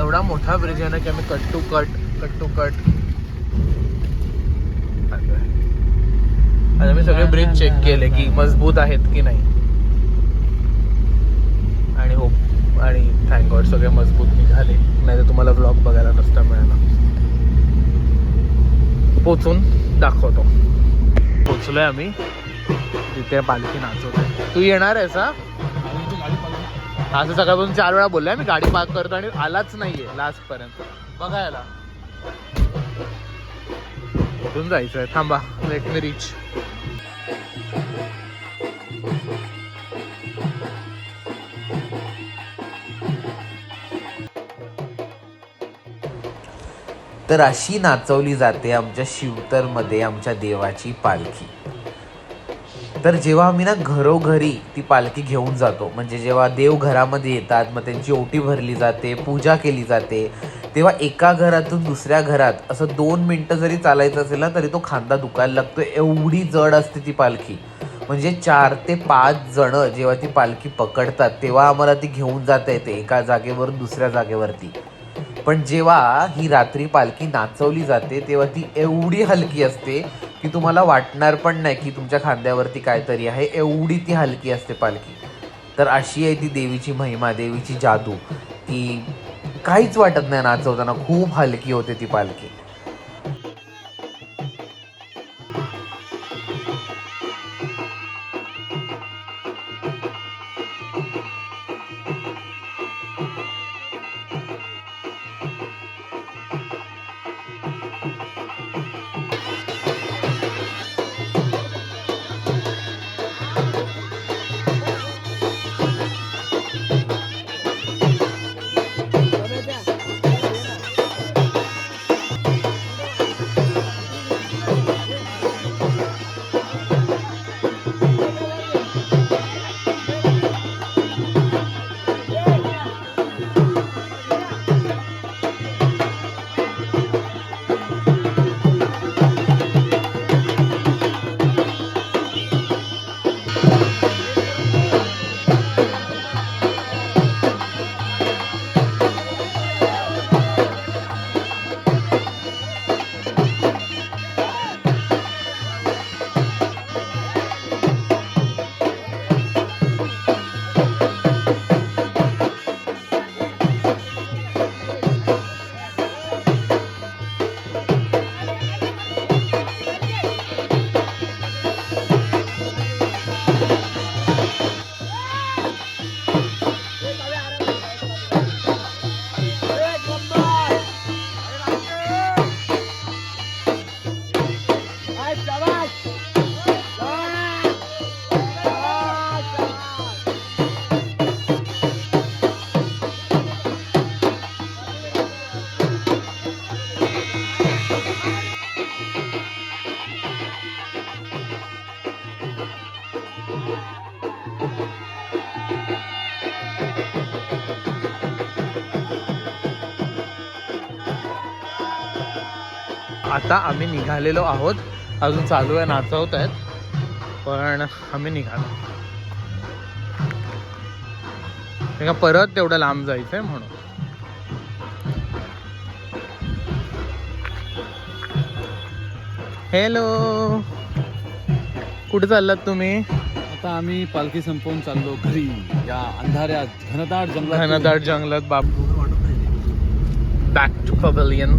एवढा मोठा ब्रिज आहे ना की आम्ही cut to cut cut to cut आणि आम्ही सगळे ब्रिज चेक केले की मजबूत आहेत की नाही. आणि हो आणि थँक गॉड सगळे मजबूत निघाले. नाही तर तुम्हाला ब्लॉग बघायला नसता मिळाला. पोचून दाखवतो. पोचलोय आम्ही. तिथे पालखी नाचवत तू येणार आहेस हा? असं सकाळपासून चार वेळा बोललोय मी गाडी पार्क करतो आणि आलाच नाहीये लास्ट पर्यंत. बघायला कुठून जायचंय. थांबा लेट मी रिच तर अशी नाचवली जाते आमच्या शिवतरमध्ये आमच्या देवाची पालखी. तर जेव्हा आम्ही ना घरोघरी ती पालखी घेऊन जातो म्हणजे जेव्हा देव घरामध्ये येतात मग त्यांची ओटी भरली जाते पूजा केली जाते तेव्हा एका घरातून दुसऱ्या घरात असं दोन मिनटं जरी चालायचं असेल ना तरी तो खांदा दुखायला लागतो एवढी जड असते ती पालखी. म्हणजे चार ते पाच जणं जेव्हा ती पालखी पकडतात तेव्हा आम्हाला ती घेऊन जाता येते एका जागेवरून दुसऱ्या जागेवरती. पण जेव्हा ही रात्री पालखी नाचवली जाते तेव्हा ती एवढी हलकी असते की तुम्हाला वाटणार पण नाही की तुमच्या खांद्यावरती काहीतरी आहे. एवढी ती हलकी असते पालखी. तर अशी आहे ती देवीची महिमा देवीची जादू. की काहीच वाटत नाही नाचवताना. खूप हलकी होते ती पालखी. आता आम्ही निघालेलो आहोत. अजून चालू आहे नाचवत आहेत. पण आम्ही निघालो. नाही का परत तेवढं लांब जायचंय म्हणून. हॅलो कुठे चाललात तुम्ही? आता आम्ही पालखी संपवून चाललो घरी या अंधाऱ्या घनदाट जंगलात. घनदाट जंगलात बाप. बॅक टू पवेलियन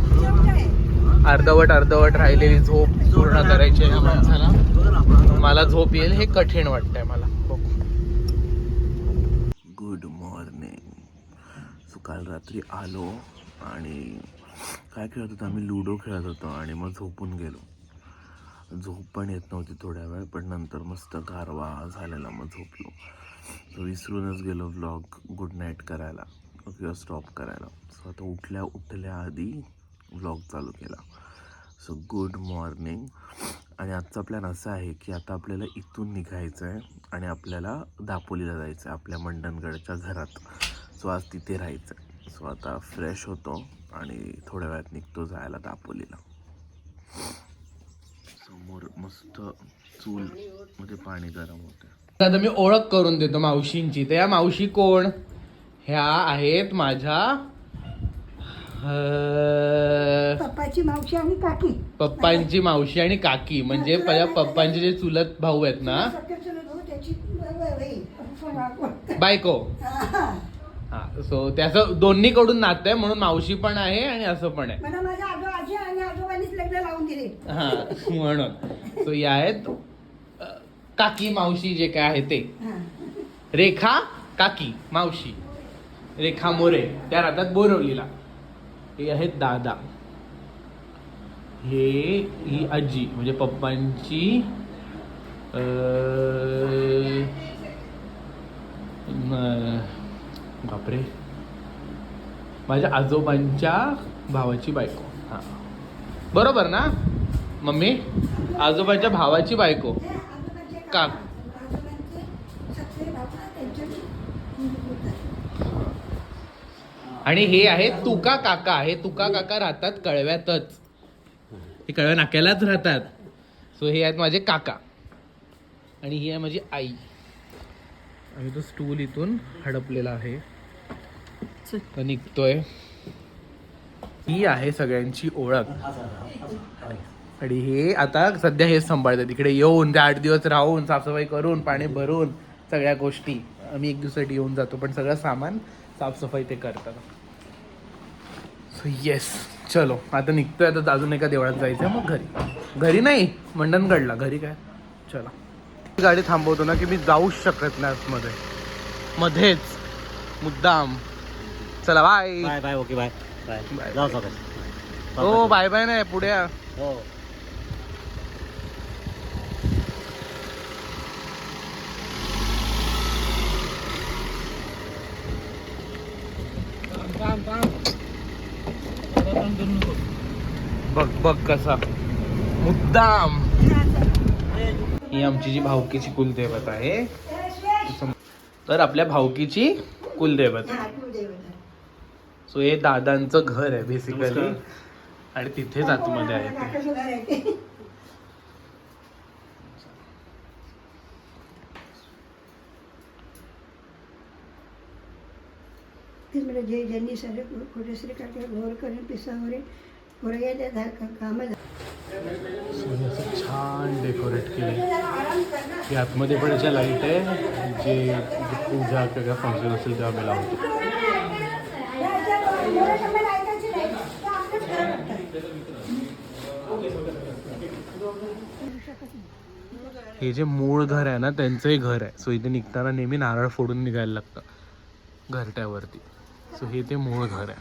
अर्धवट अर्धवट राहिलेली झोप पूर्ण करायची आहे माणसाला. मला झोप येईल हे कठीण वाटतंय मला. हो. गुड मॉर्निंग सो काल रात्री आलो आणि काय खेळत होतो? आम्ही लुडो खेळत होतो आणि मग झोपून गेलो. झोप पण येत नव्हती थोड्या वेळ पण नंतर मस्त गारवा झालेला मग झोपलो. तो विसरूनच गेलो व्लॉग गुड नाईट करायला किंवा स्टॉप करायला. सो आता उठल्या उठल्या आधी व्लॉग चालू केला. सो गुड मॉर्निंग आणि आजचा प्लॅन असा आहे की आता आपल्याला इथून निघायचं आहे आणि आपल्याला दापोलीला जायचं आहे आपल्या मंडणगडच्या घरात. सो आज तिथे राहायचं आहे. सो आता फ्रेश होतो आणि थोड्या वेळात निघतो जायला दापोलीला. समोर मस्त चूल मध्ये पाणी गरम होतं आता मी ओळख करून देतो मावशींची. तर या मावशी कोण? ह्या आहेत माझ्या पप्पाची मावशी आणि काकी. पप्पांची मावशी आणि काकी. म्हणजे माझ्या पप्पांचे जे चुलत भाऊ आहेत ना? बायको. हा सो त्याचं दोन्ही कडून नातं आहे म्हणून मावशी पण आहे आणि असं पण आहे. हा म्हणून. सो या आहेत काकी मावशी जे काय आहे ते. रेखा काकी मावशी. रेखा मोरे. त्या राहतात बोरवलीला. हे आहेत दादा. हे ही आजी म्हणजे पप्पांची बापरे. माझ्या आजोबांच्या भावाची बायको. हा. बरोबर ना मम्मी? आजोबांच्या भावाची बायको. का? आजोबांचे सख्खे भाऊ ना, त्यांचे मुलं. आणि हे आहे तुका काका हे तुका काका राहतात कळव्यातच. हे कळव्या नाक्यालाच राहतात. सो हे आहेत माझे काका. आणि ही आहे माझी आई. आणि तो स्टूल इथून हडपलेला आहे. तर निघतोय. ही आहे सगळ्यांची ओळख. आणि हे आता सध्या हे सांभाळतात. तिकडे येऊन ते आठ दिवस राहून साफसफाई करून पाणी भरून सगळ्या गोष्टी. आम्ही एक दिवसासाठी येऊन जातो पण सगळं सामान साफसफाई ते करतात. सो येस चलो आता निघतोय आता अजून एका देवळात जायचं मग घरी. घरी नाही मंडणगडला. घरी काय? चला. गाडी थांबवतो ना की मी जाऊच शकत नाही आतमध्ये मध्येच. मुद्दाम. चला bye bye bye okay bye bye bye. जाऊ हो बाय बाय नाही पुढे. हो. बघ बघ कसा. मुद्दाम. ही आमची जी भावकीची कुलदेवत आहे तर आपल्या भावकीची कुलदेवत. सो हे दादांचं घर आहे बेसिकली आणि तिथेच आतमध्ये आहे ते काकाचं घर आहे ते. तेच म्हणजे जे ज्यांनी सर्व श्री करते घोर करून पिसावरे पोरग्याच्या धा- कामं छान डेकोरेट केले की आतमध्ये पण अशा लाइट आहे जे पूजा किंवा फंक्शन असेल तेव्हा आम्ही लावतो. हे जे मूळ घर आहे ना त्यांचंही घर आहे. सो इथे निघताना नेहमी नारळ फोडून निघायला लागतं घरट्यावरती. सो हे ते मूळ घर आहे.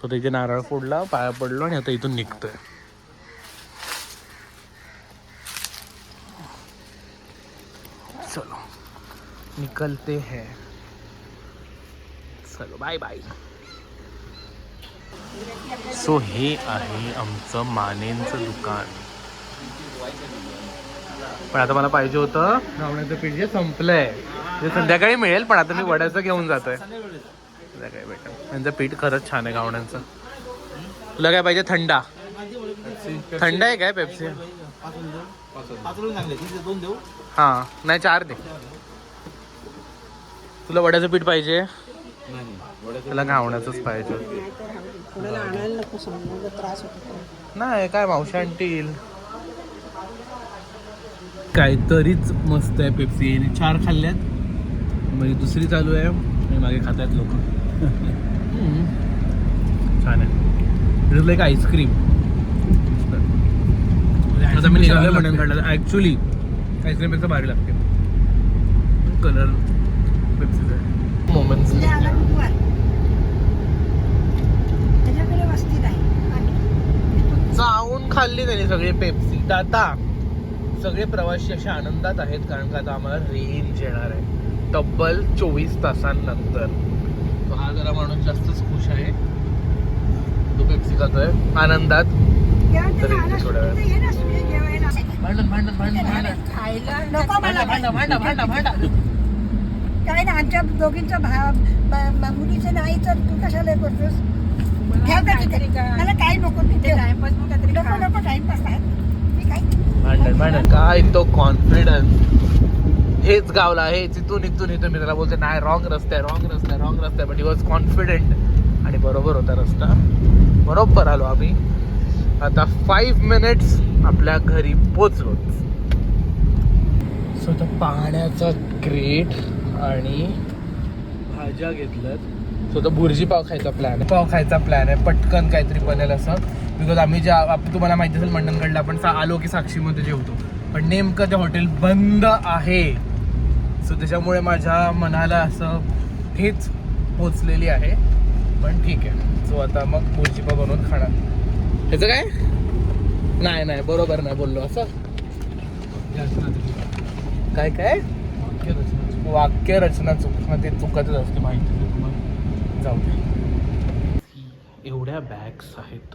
सो तिथे नारळ फोडला पाया पडलो आणि आता इथून निघतोय. चलो निकलते हैं. चलो बाय बाय सो हे आहे आमचं मानेंचं दुकान. पण आता मला पाहिजे होतं घावण्याचं पीठ जे संपलंय. ते संध्याकाळी मिळेल पण आता मी वड्याचं घेऊन जातोय. त्यांचं पीठ खरंच छान आहे गावण्यांचं तुला काय पाहिजे? थंडा. थंड आहे काय पेप्सी? हां हा नाही चार दे. तुला वड्याचं पीठ पाहिजे? त्याला घावण्याचंच पाहिजे. नाही काय मावशी आणतील काहीतरीच मस्त आहे पेप्सी. याने चार खाल्ल्यात. म्हणजे दुसरी चालू आहे. आणि मागे खात आहेत लोक. छान आहे. लाईक आईस्क्रीम आता मी निघालो म्हणून काढलं. ॲक्च्युली आईस्क्रीमपेक्षा भारी लागते. कलर पेप्सीचा मोमेंट्स चावून खाल्ली त्यांनी सगळे पेप्सी तर आता सगळे प्रवासी अशा आनंदात आहेत कारण का आता आम्हाला रेंज येणार आहे. तब्बल चोवीस तासांनंतर. तो हा जरा माणूस जास्तच खुश आहे. तो पेप्सी खातोय. आनंदात. थोड्या. भांडण भांडण भांडण भांडण. खायला नको मला भांडा भांडा भांडा भांडा काय ना आमच्या दोघींचं ब- मुलीचं नाही तर तू कशाला हे करतोस? ठेव का तिथे? मला काही नको तिथे. नको नको टाइमपास आहे. मी काय भांडण भांडण. काय तो कॉन्फिडन्स हेच गावला आहे तिथून इथून इथून मी त्याला बोलते नाही रॉंग रस्ता आहे रॉंग रस्ता आहे रॉंग रस्ता आहे. बट ही वॉज कॉन्फिडेंट आणि बरोबर होता रस्ता. बरोबर आलो आम्ही. आता फाईव्ह मिनिट्स आपल्या घरी पोचलो. सो आता पाण्याचा ग्रेट आणि भाज्या घेतल्यात. सो तो भुर्जी पाव खायचा प्लॅन आहे. पाव खायचा प्लॅन आहे. पटकन काहीतरी बनेल असं. बिकॉज आम्ही ज्या आप- तुम्हाला माहिती असेल मंडणगडला आपण सा- आलो की साक्षीमध्ये जेवतो. पण नेमकं ते हॉटेल बंद आहे. सो त्याच्यामुळे माझ्या मनाला असं हेच पोचलेली आहे. पण ठीक आहे. सो आता मग बुर्जी बनवून खाणार. ह्याचं काय? नाही नाही बरोबर नाही बोललो. असं? काय काय? वाक्य रचना चुक. ते चुकतच असते माहिती. जाऊ दे. एवढ्या बॅग्स आहेत.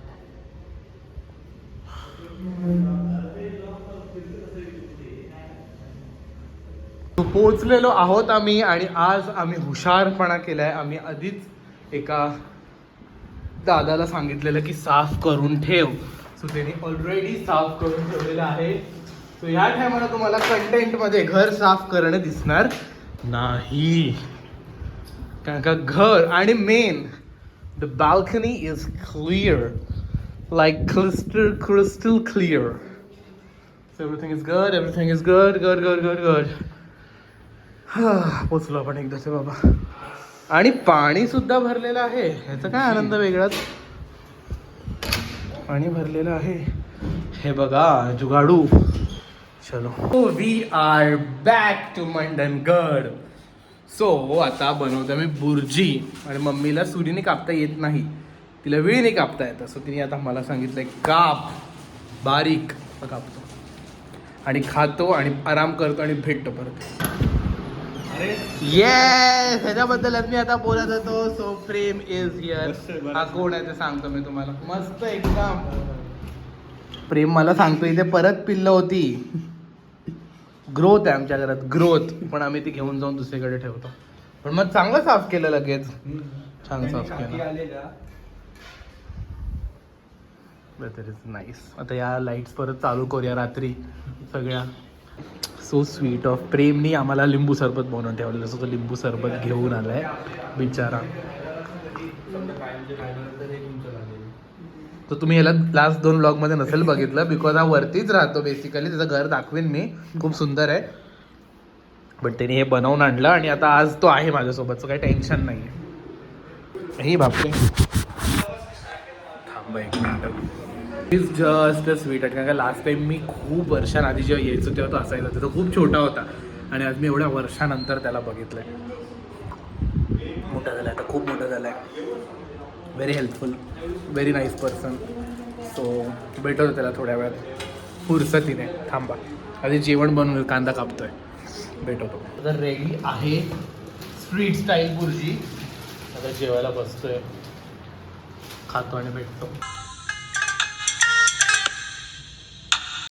पोचलेलो आहोत आम्ही आणि आज आम्ही हुशारपणा केला आहे आम्ही आधीच एका दादाला सांगितलेलं की साफ करून ठेव. सो त्याने ऑलरेडी साफ करून ठेवलेलं आहे. सो ह्या टायमाला तुम्हाला कंटेंटमध्ये घर साफ करणं दिसणार नाही. कारण का घर आणि main the balcony is clear like crystal crystal clear everything is good everything is good good good good good पोचलो आपण एकदाचे बाबा. आणि पाणी सुद्धा भरलेलं आहे. ह्याचा काय आनंद वेगळाच. पाणी भरलेलं आहे. हे बघा जुगाडू. चलो. We are back to Mandangad. So आता बनवतो मी बुर्जी. आणि मम्मीला सुरीने कापता येत नाही. तिला वेळीने कापता येतं. सो तिने आता मला सांगितलंय काप. बारीक. कापतो. आणि खातो आणि आराम करतो आणि भेटतो परत. येस ह्याच्याबद्दलच मी आता बोलत होतो. सो प्रेम इज हिअर हा कोण आहे ते सांगतो मी तुम्हाला. मस्त एकदम. प्रेम मला सांगतो इथे परत पिल्ल होती. ग्रोथ आहे आमच्या घरात. ग्रोथ पण आम्ही ती घेऊन जाऊन दुसरीकडे ठेवतो. पण मग चांगलं साफ केलं लगेच. छान साफ केलं. नाईस आता या लाईट्स परत चालू करूया रात्री सगळ्या. सो स्वीट ऑफ प्रेमनी आम्हाला लिंबू सरबत बनवून ठेवलेलं सो तो लिंबू सरबत घेऊन आला आहे बिचारा. तर तुम्ही याला लास्ट दोन ब्लॉगमध्ये नसेल बघितलं बिकॉज हा वरतीच राहतो बेसिकली त्याचं घर दाखवेन मी. खूप सुंदर आहे. बट त्याने हे बनवून आणलं आणि आता आज तो आहे माझ्यासोबतचं काही टेन्शन नाही आहे ही बापरे. थांबा एक इज जस्ट द स्वीट कारण का लास्ट टाइम मी खूप वर्षांआधी जेव्हा यायचो तेव्हा तो असायचा. तो खूप छोटा होता. आणि आज मी एवढ्या वर्षानंतर त्याला बघितलंय. मोठा झाला आता खूप मोठा झालाय. Very helpful very nice person so भेटवतो त्याला थोड्या वेळात. फुरसतीने. थांबा. आधी जेवण बनवून कांदा कापतोय. भेटवतो आता रेडी आहे. स्ट्रीट स्टाईल बुर्जी आता जेवायला बसतोय. खातो आणि भेटतो.